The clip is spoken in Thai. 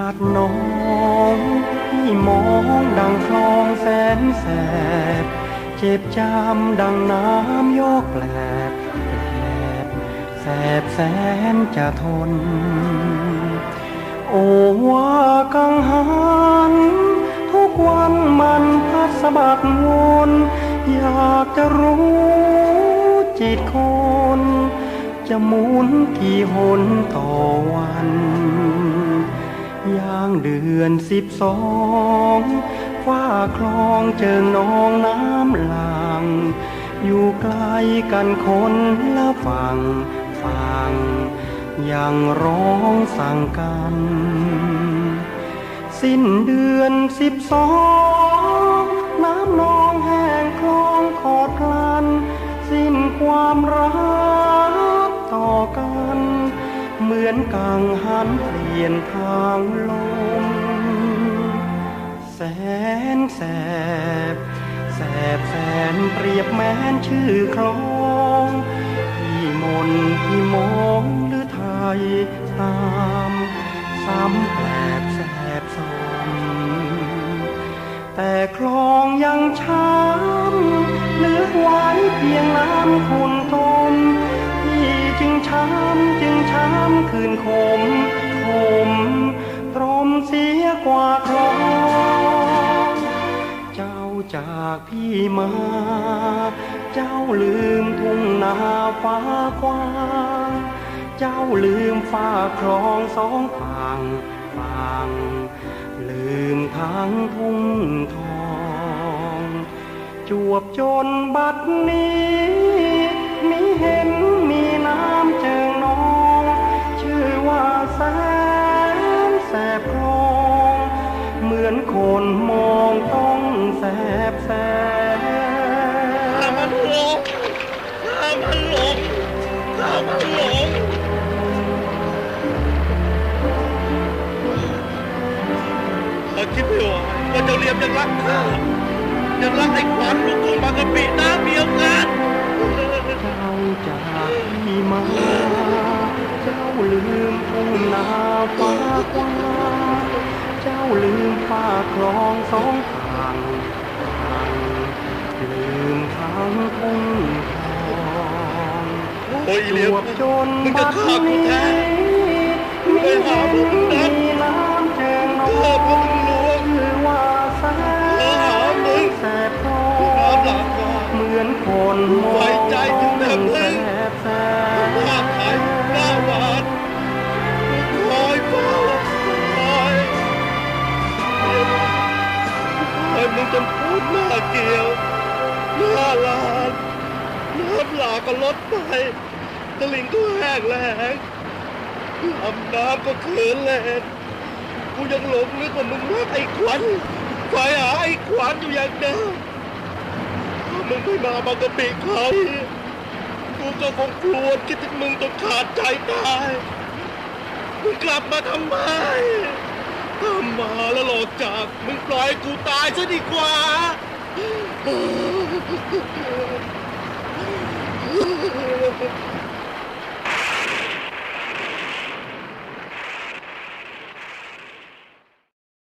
ลัดน้องที่มองดังคลองแสนแสบ เจ็บจำดังน้ำโยกแกลบแลบแสบแสนจะทน โอ้ว่ากังหัน ทุกวันมันพัดสะบัดวนอยากจะรู้จิตคน จะหมุนกี่หนต่อวัน ย่างเดือนสิบสองฝ้าคลองเจอน้องน้ำหลังอยู่ไกลกันคนละฝั่งฝั่งยังร้องสั่งกัน สิ้นเดือนสิบสองน้ำนองแห้งคลองขอดลัน สิ้นความรักต่อกัน เหมือนกังหันเปลี่ยนทางลม แสนแสบ แสบแสนเปรียบแม้นชื่อคลองพี่มนต์พี่มองหรือไทยตาม ซ้ำแปลบแสบสมแต่คลองยังช้ำเหลือไว้เพียงน้ำคุณ นคมคมตรมเสียกว่าคลองเจ้าจากพี่มา เจ้าลืมทุ่งนาฟ้ากว้าง เจ้าลืมฟ้าคลองสองฝั่งฝั่งลืมทั้งทุ่งทอง จวบจนบัดนี้ มือนคนมองต้องแสบแสบข้ามันหลงข้ามันหลงข้ามันหลงข้าคิดไม่ว่าว่าเจ้าเหลียมยังรักข้ายังรักไอ้ขวานลูกของบางกะปิน้ำเดียวกันเจ้าจากพี่มา เจ้าลืมทุ่งนาฟ้ากว้างเจ้าลืม ฟ้าคลองสองฝั่งฝั่งลืมทั้งทุ่งทองโอ้ยเหลียมจวบจนมึงบัจะดฆ่ากูนี้แท้มี หน้าลานน้ำหลากก็ลดไปตะลิงก็แห้งแล้งลำน้ำก็เขินแลนกูยังหลงนึกว่ามึงรักไอ้ขวัญไฟหาไอ้ขวัญอยู่อย่างเดิมถ้ามึงไม่มาบางกะปิเขากูก็คงกลัวคิดถึงมึงจนขาดใจตายมึงกลับมาทำไมถ้ามาแล้วหลอกจากมึงปล่อยกูตายซะดีกว่า Oh, my God.